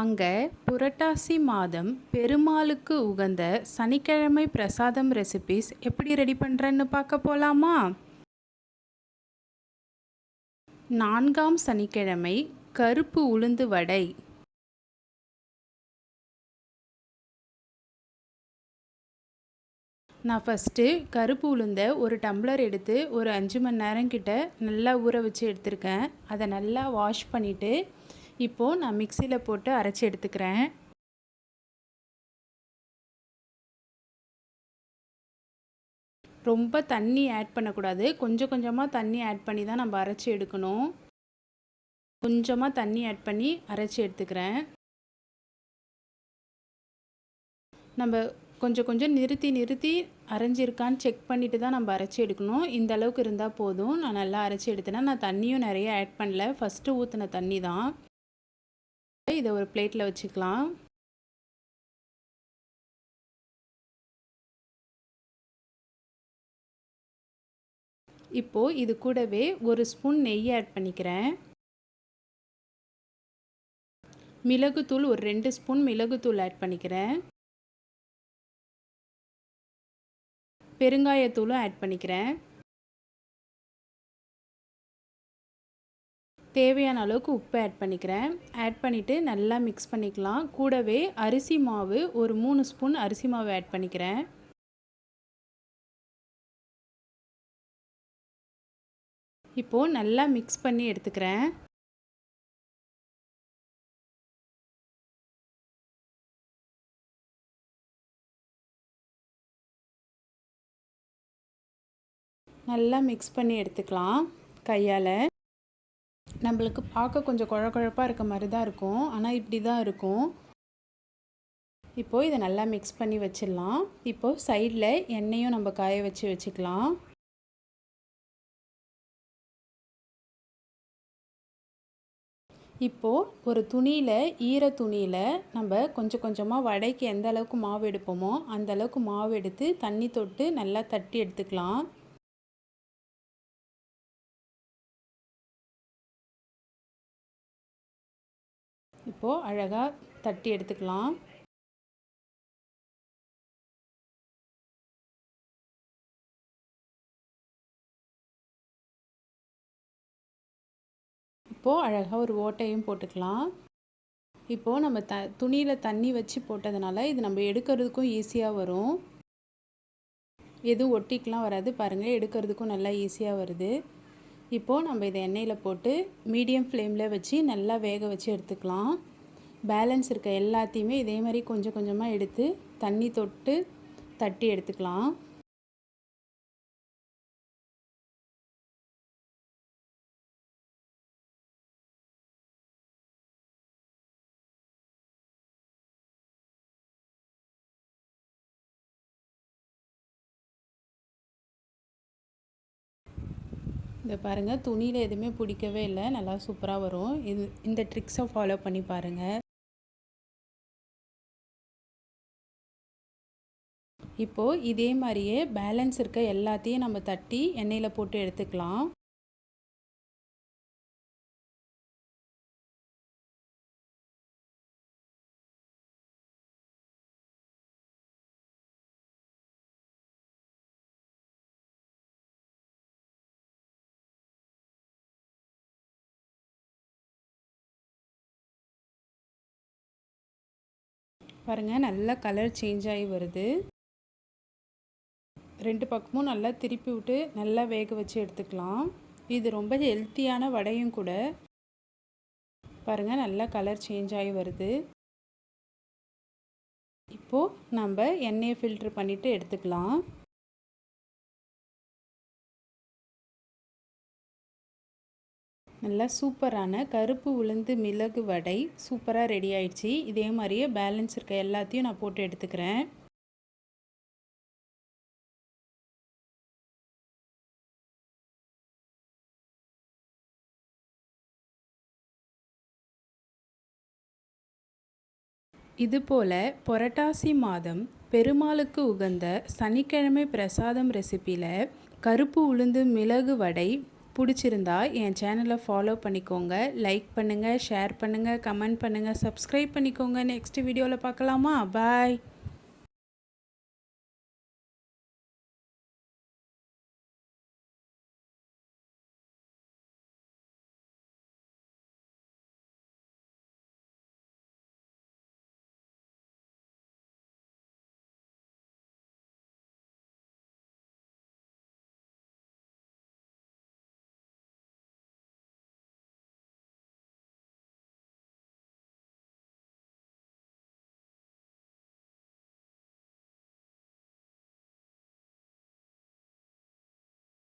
நாங்கள் புரட்டாசி மாதம் பெருமாளுக்கு உகந்த சனிக்கிழமை பிரசாதம் ரெசிபிஸ் எப்படி ரெடி பண்ணுறேன்னு பார்க்க போகலாமா நான்காம் சனிக்கிழமை கருப்பு உளுந்து வடை. நான் ஃபஸ்ட்டு கருப்பு உளுந்தை ஒரு டம்ளர் எடுத்து ஒரு அஞ்சு மணி நேரம் கிட்ட நல்லா ஊற வச்சு எடுத்திருக்கேன். அதை நல்லா வாஷ் பண்ணிவிட்டு இப்போது நான் மிக்சியில் போட்டு அரைச்சி எடுத்துக்கிறேன். ரொம்ப தண்ணி ஆட் பண்ணக்கூடாது. கொஞ்சம் கொஞ்சமாக தண்ணி ஆட் பண்ணி தான் நம்ம அரைச்சி எடுக்கணும். கொஞ்சமாக தண்ணி ஆட் பண்ணி அரைச்சி எடுத்துக்கிறேன். நம்ம கொஞ்சம் கொஞ்சம் நிறுத்தி நிறுத்தி அரைஞ்சிருக்கான்னு செக் பண்ணிவிட்டு தான் நம்ம அரைச்சி எடுக்கணும். இந்த அளவுக்கு இருந்தால் போதும். நான் நல்லா அரைச்சி எடுத்தேன்னா நான் தண்ணியும் நிறைய ஆட் பண்ணல. ஃபஸ்ட்டு ஊற்றின தண்ணி தான். இதை ஒரு பிளேட்டில் வச்சுக்கலாம். இப்போது இது கூடவே ஒரு ஸ்பூன் நெய் ஆட் பண்ணிக்கிறேன். மிளகுத்தூள் ஒரு ரெண்டு ஸ்பூன் மிளகுத்தூள் ஆட் பண்ணிக்கிறேன். பெருங்காயத்தூளும் ஆட் பண்ணிக்கிறேன். தேவையான அளவுக்கு உப்பு ஆட் பண்ணிக்கிறேன். ஆட் பண்ணிவிட்டு நல்லா மிக்ஸ் பண்ணிக்கலாம். கூடவே அரிசி மாவு ஒரு மூணு ஸ்பூன் அரிசி மாவு ஆட் பண்ணிக்கிறேன். இப்போது நல்லா மிக்ஸ் பண்ணி எடுத்துக்கிறேன். நல்லா மிக்ஸ் பண்ணி எடுத்துக்கலாம் கையால். நம்மளுக்கு பார்க்க கொஞ்சம் குழ குழப்பாக இருக்க மாதிரி தான் இருக்கும். ஆனால் இப்படி தான் இருக்கும். இப்போது இதை நல்லா மிக்ஸ் பண்ணி வச்சிடலாம். இப்போது சைடில் எண்ணெயும் நம்ம காய வச்சு வச்சுக்கலாம். இப்போது ஒரு துணியில் ஈர துணியில் நம்ம கொஞ்சம் கொஞ்சமாக வடைக்கு எந்த அளவுக்கு மாவு எடுப்போமோ அந்த அளவுக்கு மாவு எடுத்து தண்ணி தொட்டு நல்லா தட்டி எடுத்துக்கலாம். இப்போது அழகாக தட்டி எடுத்துக்கலாம். இப்போது அழகாக ஒரு ஓட்டையும் போட்டுக்கலாம். இப்போது நம்ம த துணியில் தண்ணி வச்சு போட்டதுனால இது நம்ம எடுக்கிறதுக்கும் ஈஸியாக வரும். எதுவும் ஒட்டிக்கெலாம் வராது. பாருங்கள் எடுக்கிறதுக்கும் நல்லா ஈஸியாக வருது. இப்போது நம்ம இதை எண்ணெயில் போட்டு மீடியம் ஃப்ளேமில் வச்சு நல்லா வேக வச்சு எடுத்துக்கலாம். பேலன்ஸ் இருக்க எல்லாத்தையுமே இதே மாதிரி கொஞ்சம் கொஞ்சமாக எடுத்து தண்ணி தொட்டு தட்டி எடுத்துக்கலாம். இந்த பாருங்கள் துணியில் எதுவுமே பிடிக்கவே இல்லை. நல்லா சூப்பராக வரும். இது இந்த ட்ரிக்ஸை ஃபாலோ பண்ணி பாருங்கள் இப்போது இதே மாதிரியே பேலன்ஸ் இருக்க எல்லாத்தையும் நம்ம தட்டி எண்ணெயில் போட்டு எடுத்துக்கலாம். பாருங்கள் நல்லா கலர் சேஞ்ச் ஆகி வருது. ரெண்டு பக்கமும் நல்லா திருப்பி விட்டு நல்லா வேக வச்சு எடுத்துக்கலாம். இது ரொம்ப ஹெல்த்தியான வடையும் கூட. பாருங்கள் நல்லா கலர் சேஞ்ச் ஆகி வருது. இப்போது நம்ம எண்ணெயை ஃபில்ட்ரு பண்ணிவிட்டு எடுத்துக்கலாம். நல்லா சூப்பரான கருப்பு உளுந்து மிளகு வடை சூப்பராக ரெடி ஆயிடுச்சு. இதே மாதிரியே பேலன்ஸ் இருக்க எல்லாத்தையும் நான் போட்டு எடுத்துக்கிறேன். இதுபோல் புரட்டாசி மாதம் பெருமாளுக்கு உகந்த சனிக்கிழமை பிரசாதம் ரெசிப்பியில் கருப்பு உளுந்து மிளகு வடை பிடிச்சிருந்தா என் சேனலை ஃபாலோ பண்ணிக்கோங்க. லைக் பண்ணுங்கள் ஷேர் பண்ணுங்கள் கமெண்ட் பண்ணுங்கள் சப்ஸ்கிரைப் பண்ணிக்கோங்க. நெக்ஸ்ட் வீடியோவில் பார்க்கலாமா? பாய்